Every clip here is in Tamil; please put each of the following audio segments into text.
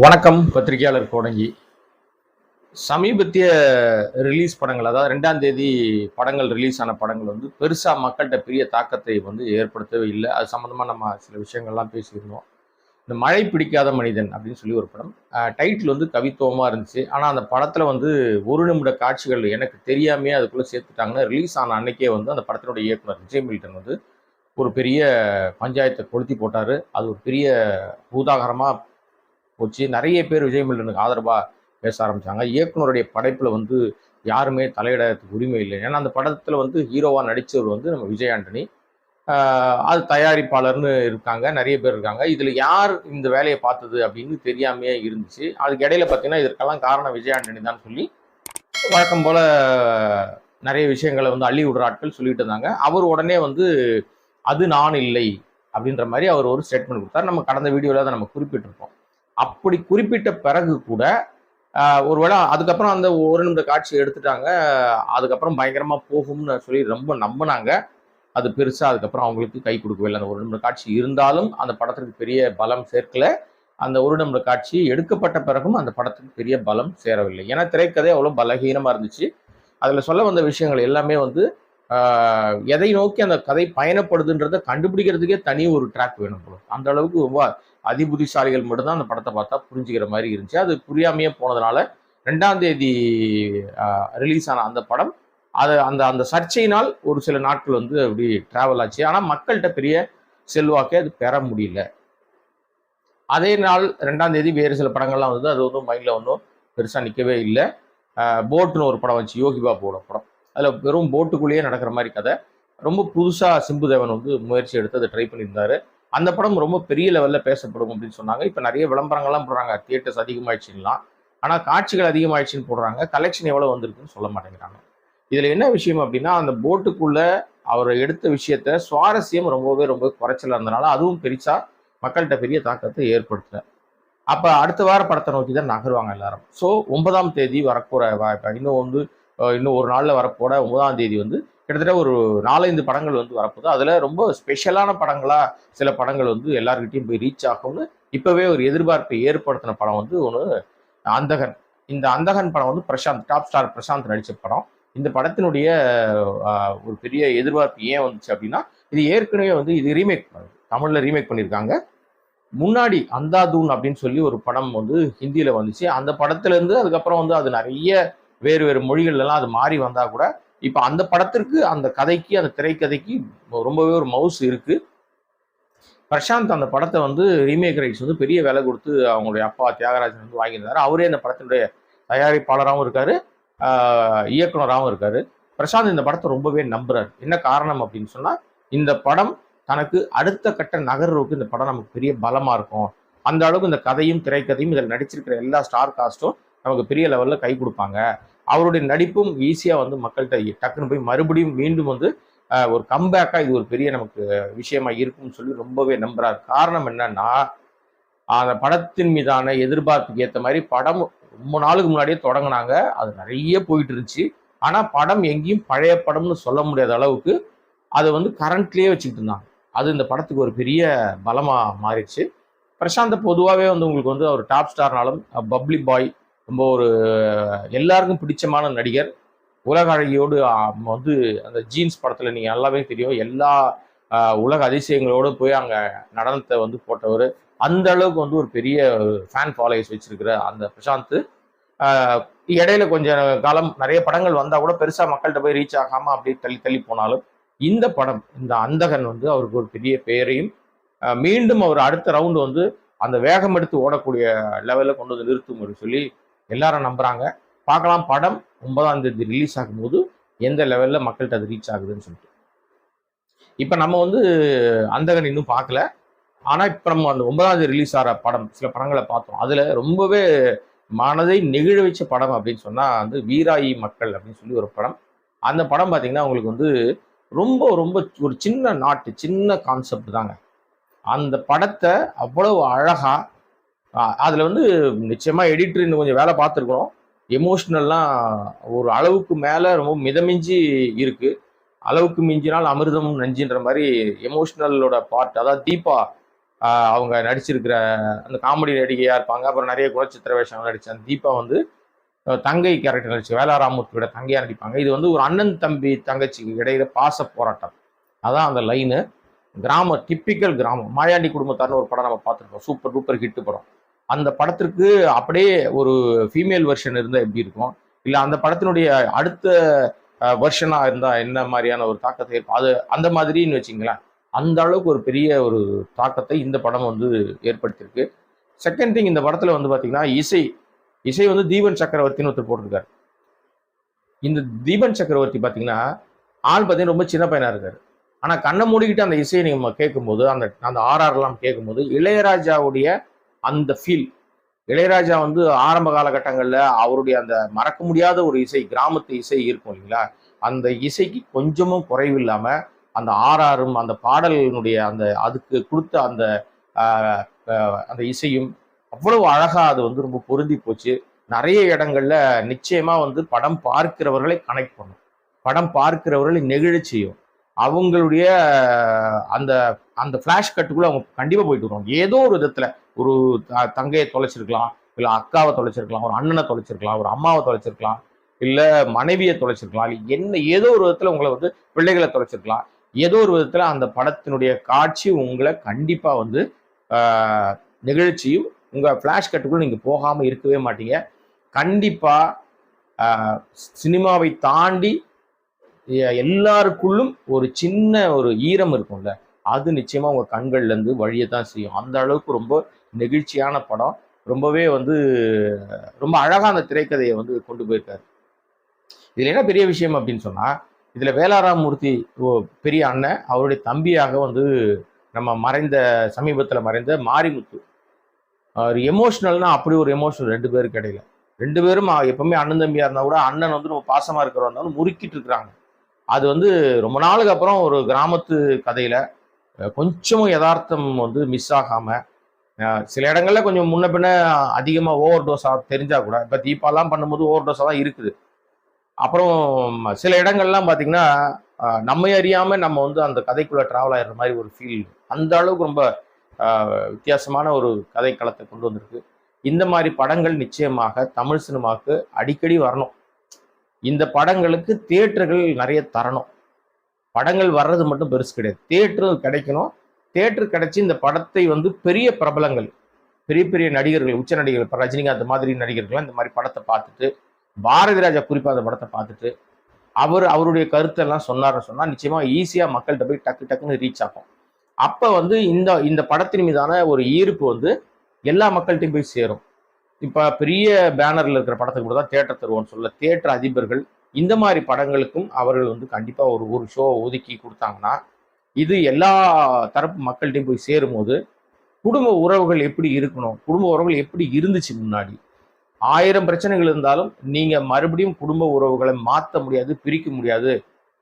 வணக்கம். பத்திரிகையாளர் கோடங்கி. சமீபத்திய ரிலீஸ் படங்கள் அதாவது ரெண்டாம் தேதி படங்கள் ரிலீஸ் ஆன படங்கள் வந்து பெருசாக மக்கள்கிட்ட பெரிய தாக்கத்தை வந்து ஏற்படுத்தவே இல்லை. அது சம்மந்தமாக நம்ம சில விஷயங்கள்லாம் பேசியிருந்தோம். இந்த மழை பிடிக்காத மனிதன் அப்படின்னு சொல்லி ஒரு படம். டைட்டில் வந்து கவித்துவமாக இருந்துச்சு. ஆனால் அந்த படத்தில் வந்து ஒரு நிமிட காட்சிகள் எனக்கு தெரியாமையே அதுக்குள்ளே சேர்த்துட்டாங்கன்னா ரிலீஸ் ஆன அன்னைக்கே வந்து அந்த படத்தினுடைய இயக்குனர் விஜய் மில்டன் வந்து ஒரு பெரிய பஞ்சாயத்தை கொளுத்தி போட்டார். அது ஒரு பெரிய பூதாகரமாக போச்சு. நிறைய பேர் விஜய் மில்லனுக்கு ஆதரவாக பேச ஆரம்பித்தாங்க இயக்குனருடைய படைப்பில் வந்து யாருமே தலையிடறதுக்கு உரிமை இல்லை. ஏன்னா அந்த படத்தில் வந்து ஹீரோவாக நடித்தவர் வந்து நம்ம விஜய் ஆண்டனி. அது தயாரிப்பாளர்னு இருக்காங்க. நிறைய பேர் இருக்காங்க. இதில் யார் இந்த வேலையை பார்த்தது அப்படின்னு தெரியாமையே இருந்துச்சு. அதுக்கு இடையில பார்த்தீங்கன்னா இதற்கெல்லாம் காரணம் விஜய் ஆண்டனி தான் சொல்லி வழக்கம் போல் நிறைய விஷயங்களை வந்து அள்ளி விடுற ஆட்கள் சொல்லிட்டு இருந்தாங்க. அவர் உடனே வந்து அது நான் இல்லை அப்படின்ற மாதிரி அவர் ஒரு ஸ்டேட்மெண்ட் கொடுத்தார். நம்ம கடந்த வீடியோவில் அதை நம்ம குறிப்பிட்டிருப்போம் அப்படி குறிப்பிட்ட பிறகு கூட ஒருவேளை அதுக்கப்புறம் அந்த ஒரு நிமிட காட்சி எடுத்துட்டாங்க அதுக்கப்புறம் பயங்கரமா போகும்னு சொல்லி ரொம்ப நம்பினாங்க. அது பெருசா அதுக்கப்புறம் அவங்களுக்கு கை கொடுக்கவே இல்லை. அந்த ஒரு நிமிட காட்சி இருந்தாலும் அந்த படத்துக்கு பெரிய பலம் சேர்க்கல. அந்த ஒரு நிமிட காட்சி எடுக்கப்பட்ட பிறகும் அந்த படத்துக்கு பெரிய பலம் சேரவில்லை. ஏன்னா திரைக்கதை அவ்வளோ பலகீனமாக இருந்துச்சு. அதில் சொல்ல வந்த விஷயங்கள் எல்லாமே வந்து எதை நோக்கி அந்த கதை பயணப்படுதுன்றதை கண்டுபிடிக்கிறதுக்கே தனி ஒரு ட்ராக் வேணும் போல. அந்த அளவுக்கு ரொம்ப அதிபுதிசாலிகள் மட்டும்தான் அந்த படத்தை பார்த்தா புரிஞ்சுக்கிற மாதிரி இருந்துச்சு. அது புரியாமையே போனதுனால ரெண்டாம் தேதி ரிலீஸ் ஆன அந்த படம் அது அந்த அந்த சர்ச்சையினால் ஒரு சில நாட்கள் வந்து அப்படி டிராவல் ஆச்சு. ஆனால் மக்கள்கிட்ட பெரிய செல்வாக்கே அது பெற முடியல. அதே நாள் ரெண்டாம் தேதி வேறு சில படங்கள்லாம் வந்து அது வந்து மைண்டில் ஒன்றும் பெருசாக நிற்கவே இல்லை. போட்டுன்னு ஒரு படம் வச்சு யோகிபா போட படம். அதில் வெறும் போட்டுக்குள்ளேயே நடக்கிற மாதிரி கதை. ரொம்ப புதுசாக சிம்புதேவன் வந்து முயற்சி எடுத்து அதை ட்ரை பண்ணியிருந்தாரு. அந்த படம் ரொம்ப பெரிய லெவலில் பேசப்படும் அப்படின்னு சொன்னாங்க. இப்போ நிறைய விளம்பரங்கள்லாம் போடுறாங்க. தியேட்டர்ஸ் அதிகமாகிடுச்சுங்களாம் ஆனால் காட்சிகள் அதிகமாகிடுச்சின்னு போடுறாங்க. கலெக்ஷன் எவ்வளோ வந்திருக்குன்னு சொல்ல மாட்டேங்கிறாங்க. இதில் என்ன விஷயம் அப்படின்னா அந்த போட்டுக்குள்ளே அவர் எடுத்த விஷயத்த சுவாரஸ்யம் ரொம்பவே ரொம்ப குறைச்சலாக இருந்தனால அதுவும் பெரிசா மக்கள்கிட்ட பெரிய தாக்கத்தை ஏற்படுத்தல. அப்போ அடுத்த வார படத்தை நோக்கி தான் நகருவாங்க எல்லாரும். ஸோ ஒன்பதாம் தேதி வரக்கூற வ- இன்னும் வந்து இன்னும் ஒரு நாளில் வரப்போட ஒன்பதாம் தேதி வந்து கிட்டத்தட்ட ஒரு நாலஞ்சு படங்கள் வந்து வரப்போகுது. அதில் ரொம்ப ஸ்பெஷலான படங்களாக சில படங்கள் வந்து எல்லாருக்கிட்டையும் போய் ரீச் ஆகும்னு இப்போவே ஒரு எதிர்பார்ப்பை ஏற்படுத்தின படம் வந்து ஒன்று அந்தகன். இந்த அந்தகன் படம் வந்து பிரசாந்த் டாப் ஸ்டார் பிரசாந்த் நடித்த படம். இந்த படத்தினுடைய ஒரு பெரிய எதிர்பார்ப்பு ஏன் வந்துச்சு அப்படின்னா இது ஏற்கனவே வந்து இது ரீமேக் தமிழில் ரீமேக் பண்ணியிருக்காங்க முன்னாடி அந்தாதூன் அப்படின்னு சொல்லி ஒரு படம் வந்து ஹிந்தியில் வந்துச்சு. அந்த படத்துலேருந்து அதுக்கப்புறம் வந்து அது நிறைய வேறு வேறு மொழிகள்லாம் அது மாறி வந்தால் கூட இப்போ அந்த படத்திற்கு அந்த கதைக்கு அந்த திரைக்கதைக்கு ரொம்பவே ஒரு மவுஸ் இருக்கு. பிரசாந்த் அந்த படத்தை வந்து ரீமேக் ரைட்ஸ் வந்து பெரிய விலை கொடுத்து அவங்களுடைய அப்பா தியாகராஜன் வந்து வாங்கியிருந்தாரு. அவரே அந்த படத்தினுடைய தயாரிப்பாளராகவும் இருக்காரு. இயக்குனராகவும் இருக்காரு. பிரசாந்த் இந்த படத்தை ரொம்பவே நம்புறாரு. என்ன காரணம் அப்படின்னு சொன்னால் இந்த படம் தனக்கு அடுத்த கட்ட நகர்வுக்கு இந்த படம் நமக்கு பெரிய பலமாக இருக்கும். அந்த அளவுக்கு இந்த கதையும் திரைக்கதையும் இதில் நடிச்சிருக்கிற எல்லா ஸ்டார் காஸ்ட்டும் நமக்கு பெரிய லெவலில் கை கொடுப்பாங்க. அவருடைய நடிப்பும் ஈஸியாக வந்து மக்கள்கிட்ட டக்குன்னு போய் மறுபடியும் மீண்டும் வந்து ஒரு கம்பேக்காக இது ஒரு பெரிய நமக்கு விஷயமா இருக்கும்னு சொல்லி ரொம்பவே நம்புறாரு. காரணம் என்னன்னா அந்த படத்தின் மீதான எதிர்பார்ப்புக்கு ஏற்ற மாதிரி படம் ரொம்ப நாளுக்கு முன்னாடியே தொடங்கினாங்க. அது நிறைய போயிட்டு இருந்துச்சு. ஆனால் படம் எங்கேயும் பழைய படம்னு சொல்ல முடியாத அளவுக்கு அதை வந்து கரண்ட்லேயே வச்சுக்கிட்டு இருந்தாங்க. அது இந்த படத்துக்கு ஒரு பெரிய பலமாக மாறிடுச்சு. பிரசாந்த் பொதுவாகவே வந்து உங்களுக்கு வந்து அவர் டாப் ஸ்டார்னாலும் பப்ளி பாய் ரொம்ப ஒரு எல்லாருக்கும் பிடிச்சமான நடிகர். உலக அழகியோடு வந்து அந்த ஜீன்ஸ் படத்தில் நீங்கள் நல்லாவே தெரியும். எல்லா உலக அதிசயங்களோடு போய் அங்கே நடனத்தை வந்து போட்டவர். அந்த அளவுக்கு வந்து ஒரு பெரிய ஃபேன் ஃபாலோயர்ஸ் வச்சிருக்கிற அந்த பிரசாந்த். இடையில கொஞ்சம் காலம் நிறைய படங்கள் வந்தால் கூட பெருசாக மக்கள்கிட்ட போய் ரீச் ஆகாமல் அப்படியே தள்ளி தள்ளி போனாலும் இந்த படம் இந்த அந்தகன் வந்து அவருக்கு ஒரு பெரிய பெயரையும் மீண்டும் அவர் அடுத்த ரவுண்டு வந்து அந்த வேகம் எடுத்து ஓடக்கூடிய லெவலில் கொண்டு வந்து நிறுத்தும் சொல்லி எல்லாரும் நம்புகிறாங்க பார்க்கலாம் படம் ஒன்பதாம் தேதி ரிலீஸ் ஆகும்போது எந்த லெவலில் மக்கள்கிட்ட அது ரீச் ஆகுதுன்னு சொல்லிட்டு. இப்போ நம்ம வந்து அந்தகன் இன்னும் பார்க்கல. ஆனால் இப்போ நம்ம அந்த ஒன்பதாம் தேதி ரிலீஸ் ஆகிற படம் சில படங்களை பார்த்தோம். அதில் ரொம்பவே மனதை நெகிழ வச்ச படம் அப்படின்னு சொன்னால் வந்து வீராயி மக்கள் அப்படின்னு சொல்லி ஒரு படம். அந்த படம் பார்த்தீங்கன்னா உங்களுக்கு வந்து ரொம்ப ரொம்ப ஒரு சின்ன நாட்டு சின்ன கான்செப்ட் தாங்க. அந்த படத்தை அவ்வளவு அழகாக அதில் வந்து நிச்சயமாக எடிட்டர் இன்னும் கொஞ்சம் வேலை பார்த்துருக்குறோம். எமோஷ்னல்லாம் ஒரு அளவுக்கு மேலே ரொம்ப மிதமிஞ்சி இருக்குது அளவுக்கு மிஞ்சினால் அமிர்தமும் நஞ்சின்ற மாதிரி எமோஷ்னலோட பார்ட் அதாவது தீபா அவங்க நடிச்சிருக்கிற அந்த காமெடி நடிகையாக இருப்பாங்க. அப்புறம் நிறைய குணச்சித்திர வேஷங்கள் நடிச்ச அந்த தீபா வந்து தங்கை கேரக்டர் நடிச்சு வேளாராமூர்த்தியோட தங்கையாக நடிப்பாங்க. இது வந்து ஒரு அண்ணன் தம்பி தங்கச்சிக்கு இடையில பாச போராட்டம். அதான் அந்த லைனு கிராம டிப்பிக்கல் கிராமம். மாயாண்டி குடும்பத்தார்னு ஒரு படம் நம்ம பார்த்துருக்கோம். சூப்பர் டூப்பர் ஹிட்டு படம். அந்த படத்திற்கு அப்படியே ஒரு ஃபீமேல் வெர்ஷன் இருந்தால் எப்படி இருக்கும்? இல்லை அந்த படத்தினுடைய அடுத்த வெர்ஷனாக இருந்தால் என்ன மாதிரியான ஒரு தாக்கத்தை இருக்கும் அது அந்த மாதிரின்னு வச்சிங்களேன். அந்த அளவுக்கு ஒரு பெரிய ஒரு தாக்கத்தை இந்த படம் வந்து ஏற்படுத்தியிருக்கு. செகண்ட் திங் இந்த படத்தில் வந்து பார்த்திங்கன்னா இசை. இசை வந்து தீபன் சக்கரவர்த்தின்னு ஒருத்தர் போட்டிருக்காரு. இந்த தீபன் சக்கரவர்த்தி பார்த்தீங்கன்னா ஆள் பார்த்தீங்கன்னா ரொம்ப சின்ன பையனாக இருக்கார். ஆனால் கண்ணை மூடிக்கிட்டு அந்த இசையை நம்ம கேட்கும்போது அந்த அந்த ஆர்ஆர்லாம் கேட்கும்போது இளையராஜாவுடைய அந்த ஃபீல் இளையராஜா வந்து ஆரம்ப காலகட்டங்களில் அவருடைய அந்த மறக்க முடியாத ஒரு இசை கிராமத்து இசை இருக்கும் இல்லைங்களா? அந்த இசைக்கு கொஞ்சமும் குறைவில்லாமல் அந்த ஆர்ஆரும் அந்த பாடலினுடைய அந்த அதுக்கு கொடுத்த அந்த அந்த இசையும் அவ்வளவு அழகாக அது வந்து ரொம்ப பொருந்தி போச்சு. நிறைய இடங்கள்ல நிச்சயமாக வந்து படம் பார்க்கிறவர்களை கனெக்ட் பண்ணும். படம் பார்க்கிறவர்களை நெகிழ செய்யும். அவங்களுடைய அந்த அந்த ஃப்ளாஷ் கட்டுக்குள்ளே அவங்க கண்டிப்பாக போயிட்டு வருவாங்க. ஏதோ ஒரு விதத்தில் ஒரு த- தங்கையை தொலைச்சிருக்கலாம் இல்லை அக்காவை தொலைச்சிருக்கலாம் ஒரு அண்ணனை தொலைச்சிருக்கலாம் ஒரு அம்மாவை தொலைச்சிருக்கலாம் இல்லை மனைவியை தொலைச்சிருக்கலாம் இல்லை என்ன ஏதோ ஒரு விதத்தில் உங்களை வந்து பிள்ளைகளை தொலைச்சிருக்கலாம். ஏதோ ஒரு விதத்தில் அந்த படத்தினுடைய காட்சி உங்களை கண்டிப்பாக வந்து நிகழ்ச்சியும் உங்கள் ஃப்ளாஷ் கட்டுக்குள்ள நீங்கள் போகாமல் இருக்கவே மாட்டீங்க. கண்டிப்பாக சினிமாவை தாண்டி எல்லாருக்குள்ளும் ஒரு சின்ன ஒரு ஈரம் இருக்கும்ல. அது நிச்சயமா அவங்க கண்கள்லேருந்து வழியை தான் செய்யும். அந்த அளவுக்கு ரொம்ப நெகிழ்ச்சியான படம். ரொம்பவே வந்து ரொம்ப அழகாக அந்த திரைக்கதையை வந்து கொண்டு போயிருக்காரு. இதில் என்ன பெரிய விஷயம் அப்படின்னு சொன்னால் இதில் வேளாராமூர்த்தி ஓ- பெரிய அண்ணன் அவருடைய தம்பியாக வந்து நம்ம மறைந்த சமீபத்தில் மறைந்த மாரிமுத்து. அவர் எமோஷ்னல்னால் அப்படி ஒரு எமோஷனல் ரெண்டு பேருக்கு இடையில. ரெண்டு பேரும் எப்பவுமே அண்ணன் தம்பியாக இருந்தால் கூட அண்ணன் வந்து ரொம்ப பாசமாக இருக்கிறவா இருந்தாலும் முறுக்கிட்டு இருக்கிறாங்க. அது வந்து ரொம்ப நாளுக்கு அப்புறம் ஒரு கிராமத்து கதையில் கொஞ்சமும் யதார்த்தம் வந்து மிஸ் ஆகாம சில இடங்கள்ல கொஞ்சம் முன்ன பின்ன அதிகமா ஓவர் டோஸா தெரிஞ்சா கூட இப்ப தீபாலாம் பண்ணும்போது ஓவர் டோஸா தான் இருக்குது. அப்புறம் சில இடங்கள்லாம் பாத்தீங்கன்னா நம்மை அறியாம நம்ம வந்து அந்த கதைக்குள்ள டிராவல் ஆயிடுற மாதிரி ஒரு ஃபீல் அந்த அளவுக்கு ரொம்ப வித்தியாசமான ஒரு கதை களத்தை கொண்டு வந்திருக்கு. இந்த மாதிரி படங்கள் நிச்சயமாக தமிழ் சினிமாவுக்கு அடிக்கடி வரணும். இந்த படங்களுக்கு தியேட்டர்கள் நிறைய தரணும். படங்கள் வர்றது மட்டும் பெருசு கிடையாது. தேட்டரும் கிடைக்கணும். தேட்டர் கிடைச்சி இந்த படத்தை வந்து பெரிய பிரபலங்கள் பெரிய பெரிய நடிகர்கள் உச்ச நடிகர்கள் இப்போ ரஜினிகாந்த் மாதிரி நடிகர்கள்லாம் இந்த மாதிரி படத்தை பார்த்துட்டு பாரதி ராஜா குறிப்பாக அந்த படத்தை பார்த்துட்டு அவர் அவருடைய கருத்தெல்லாம் சொன்னார்னு சொன்னால் நிச்சயமாக ஈஸியாக மக்கள்கிட்ட போய் டக்கு டக்குன்னு ரீச் ஆகும். அப்போ வந்து இந்த இந்த படத்தின் மீதான ஒரு ஈர்ப்பு வந்து எல்லா மக்கள்கிட்டையும் போய் சேரும். இப்போ பெரிய பேனரில் இருக்கிற படத்துக்கு கூட தான் தேட்டர் தருவோம்னு சொல்ல தேட்டர் அதிபர்கள் இந்த மாதிரி படங்களுக்கும் அவர்கள் வந்து கண்டிப்பாக ஒரு ஒரு ஷோ ஒதுக்கி கொடுத்தாங்கன்னா இது எல்லா தரப்பு மக்கள்கிட்டையும் போய் சேரும்போது குடும்ப உறவுகள் எப்படி இருக்கணும் குடும்ப உறவுகள் எப்படி இருந்துச்சு முன்னாடி? ஆயிரம் பிரச்சனைகள் இருந்தாலும் நீங்கள் மறுபடியும் குடும்ப உறவுகளை மாற்ற முடியாது பிரிக்க முடியாது.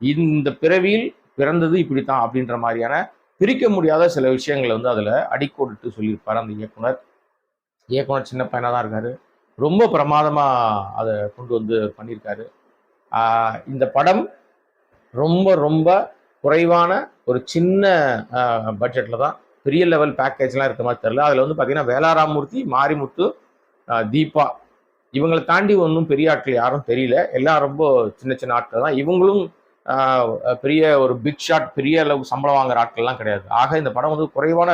இந்த பிறவியில் பிறந்தது இப்படித்தான் அப்படின்ற மாதிரியான பிரிக்க முடியாத சில விஷயங்களை வந்து அதில் அடிக்கோடிட்டு சொல்லியிருப்பார் அந்த இயக்குனர். இயக்குனர் சின்ன பையனாக தான் இருக்காரு. ரொம்ப பிரமாதமாக அதை கொண்டு வந்து பண்ணியிருக்காரு. இந்த படம் ரொம்ப ரொம்ப குறைவான ஒரு சின்ன பட்ஜெட்டில் தான். பெரிய லெவல் பேக்கேஜ்லாம் இருக்க மாதிரி தெரில அதில் வந்து பார்த்தீங்கன்னா வேளாராமூர்த்தி மாரிமுத்து தீபா. இவங்களை தாண்டி ஒன்றும் பெரிய ஆட்கள் யாரும் தெரியல. எல்லாம் ரொம்ப சின்ன சின்ன ஆட்கள் தான். இவங்களும் பெரிய ஒரு பிக் ஷாட் பெரிய அளவு சம்பளம் வாங்குற ஆட்கள்லாம் கிடையாது. ஆக இந்த படம் வந்து குறைவான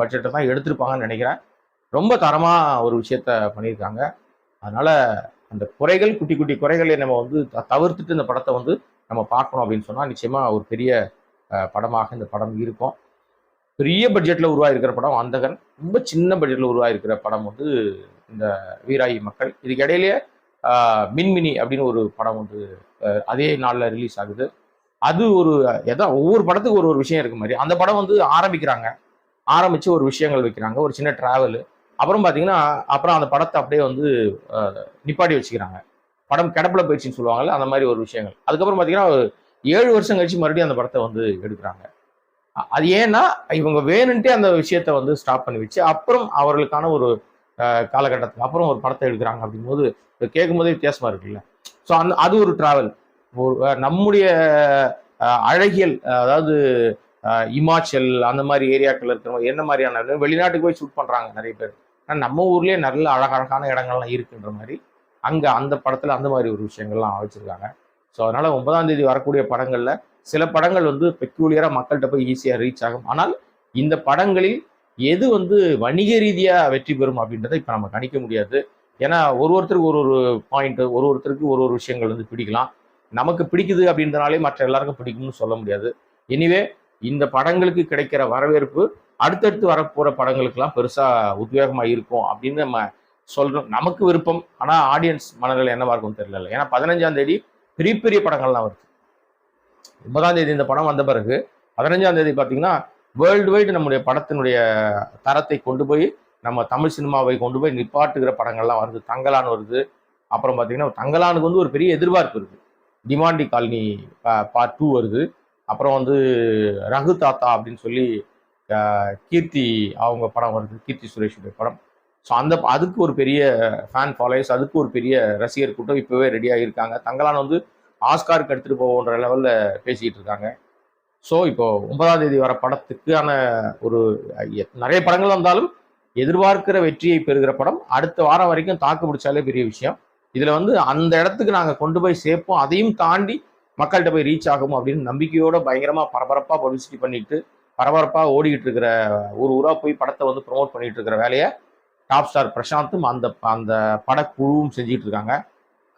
பட்ஜெட்டை தான் எடுத்திருப்பாங்கன்னு நினைக்கிறேன். ரொம்ப தரமாக ஒரு விஷயத்த பண்ணியிருக்காங்க. அதனால் அந்த குறைகள் குட்டி குட்டி குறைகளை நம்ம வந்து த- தவிர்த்துட்டு இந்த படத்தை வந்து நம்ம பார்க்கணும் அப்படின்னு சொன்னால் நிச்சயமாக ஒரு பெரிய படமாக இந்த படம் இருக்கும். பெரிய பட்ஜெட்டில் உருவாயிருக்கிற படம் அந்தகன் ரொம்ப சின்ன பட்ஜெட்டில் உருவாயிருக்கிற படம் வந்து இந்த வீராயி மக்கள். இதுக்கு இடையிலேயே மின்மினி அப்படின்னு ஒரு படம் வந்து அதே நாளில் ரிலீஸ் ஆகுது. அது ஒரு எதா ஒவ்வொரு படத்துக்கு ஒரு ஒரு விஷயம் இருக்க மாதிரி. அந்த படம் வந்து ஆரம்பிக்கிறாங்க. ஆரம்பித்து ஒரு விஷயங்கள் வைக்கிறாங்க. ஒரு சின்ன ட்ராவலு அப்புறம் பார்த்தீங்கன்னா அப்புறம் அந்த படத்தை அப்படியே வந்து நிப்பாட்டி வச்சுக்கிறாங்க. படம் கிடப்பில் போயிடுச்சுன்னு சொல்லுவாங்கல்ல அந்த மாதிரி ஒரு விஷயங்கள். அதுக்கப்புறம் பார்த்தீங்கன்னா ஏழு வருஷம் கழிச்சு மறுபடியும் அந்த படத்தை வந்து எடுக்கிறாங்க. அது ஏன்னா இவங்க வேணுன்ட்டே அந்த விஷயத்த வந்து ஸ்டாப் பண்ணி வச்சு அப்புறம் அவர்களுக்கான ஒரு காலகட்டத்துக்கு அப்புறம் ஒரு படத்தை எடுக்கிறாங்க அப்படிங்கும்போது கேட்கும் போதே வித்தியாசமா இருக்குல்ல. ஸோ அந்த அது ஒரு டிராவல் ஒரு நம்முடைய அழகியல் அதாவது இமாச்சல் அந்த மாதிரி ஏரியாக்கள் இருக்கிறவங்க என்ன மாதிரியான வெளிநாட்டுக்கு போய் ஷூட் பண்ணுறாங்க நிறைய பேர். ஆனால் நம்ம ஊர்லேயே நல்ல அழகழகான இடங்கள்லாம் இருக்குன்ற மாதிரி அங்கே அந்த படத்தில் அந்த மாதிரி ஒரு விஷயங்கள்லாம் வச்சிருக்காங்க ஸோ அதனால் ஒன்பதாம் தேதி வரக்கூடிய படங்களில் சில படங்கள் வந்து பெக்யூலியரா மக்கள்கிட்ட போய் ஈஸியாக ரீச் ஆகும். ஆனால் இந்த படங்களில் எது வந்து வணிக ரீதியாக வெற்றி பெறும் அப்படின்றத இப்போ நம்ம கணிக்க முடியாது. ஏன்னா ஒரு ஒருத்தருக்கு ஒரு ஒரு பாயிண்ட் ஒரு ஒருத்தருக்கு ஒரு ஒரு விஷயங்கள் வந்து பிடிக்கலாம். நமக்கு பிடிக்குது அப்படின்றனாலே மற்ற எல்லாருக்கும் பிடிக்கும்னு சொல்ல முடியாது. எனிவே இந்த படங்களுக்கு கிடைக்கிற வரவேற்பு அடுத்தடுத்து வரப்போகிற படங்களுக்கெல்லாம் பெருசாக உத்வேகமாக இருக்கும் அப்படின்னு நம்ம சொல்கிறோம் நமக்கு விருப்பம். ஆனால் ஆடியன்ஸ் மனதில் என்னவா இருக்கும் தெரியல ஏன்னா பதினஞ்சாம் தேதி பெரிய பெரிய படங்கள்லாம் வருது. ஒன்பதாம் தேதி இந்த படம் வந்த பிறகு பதினஞ்சாம் தேதி பார்த்தீங்கன்னா வேர்ல்டு வைடு நம்முடைய படத்தினுடைய தரத்தை கொண்டு போய் நம்ம தமிழ் சினிமாவை கொண்டு போய் நிப்பாட்டுகிற படங்கள்லாம் வருது. தங்கலான் வருது. அப்புறம் பார்த்தீங்கன்னா தங்கலானுக்கு வந்து ஒரு பெரிய எதிர்பார்ப்பு இருக்குது டிமாண்டி காலனி பார்ட் டூ வருது. அப்புறம் வந்து ரகு தாத்தா அப்படின்னு சொல்லி கீர்த்தி அவங்க படம் வருது கீர்த்தி சுரேஷுடைய படம். ஸோ அந்த அதுக்கு ஒரு பெரிய ஃபேன் ஃபாலோயர்ஸ் அதுக்கு ஒரு பெரிய ரசிகர் கூட்டம் இப்போவே ரெடியாக இருக்காங்க தங்கலான் வந்து ஆஸ்காருக்கு எடுத்துகிட்டு போவோன்ற லெவலில் பேசிக்கிட்டு இருக்காங்க. ஸோ இப்போ ஒன்பதாம் தேதி வர படத்துக்கான ஒரு நிறைய படங்கள் வந்தாலும் எதிர்பார்க்கிற வெற்றியை பெறுகிற படம் அடுத்த வாரம் வரைக்கும் தாக்கு பிடிச்சாலே பெரிய விஷயம். இதில் வந்து அந்த இடத்துக்கு நாங்கள் கொண்டு போய் சேர்ப்போம். அதையும் தாண்டி மக்கள்கிட்ட போய் ரீச் ஆகும் அப்படின்னு நம்பிக்கையோட பயங்கரமாக பரபரப்பாக பப்ளிசிட்டி பண்ணிட்டு பரபரப்பாக ஓடிக்கிட்டு இருக்கிற ஒரு ஊராக போய் படத்தை வந்து ப்ரொமோட் பண்ணிட்டு இருக்கிற வேலையை டாப் ஸ்டார் பிரசாந்தும் அந்த அந்த படக்குழுவும் செஞ்சுட்டு இருக்காங்க.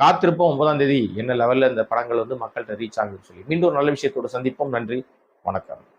காத்திருப்போம் ஒன்பதாம் தேதி. என்ன லெவலில் இந்த படங்கள் வந்து மக்கள்கிட்ட ரீச் ஆகுதுன்னு சொல்லி. மீண்டும் ஒரு நல்ல விஷயத்தோட சந்திப்போம். நன்றி. வணக்கம்.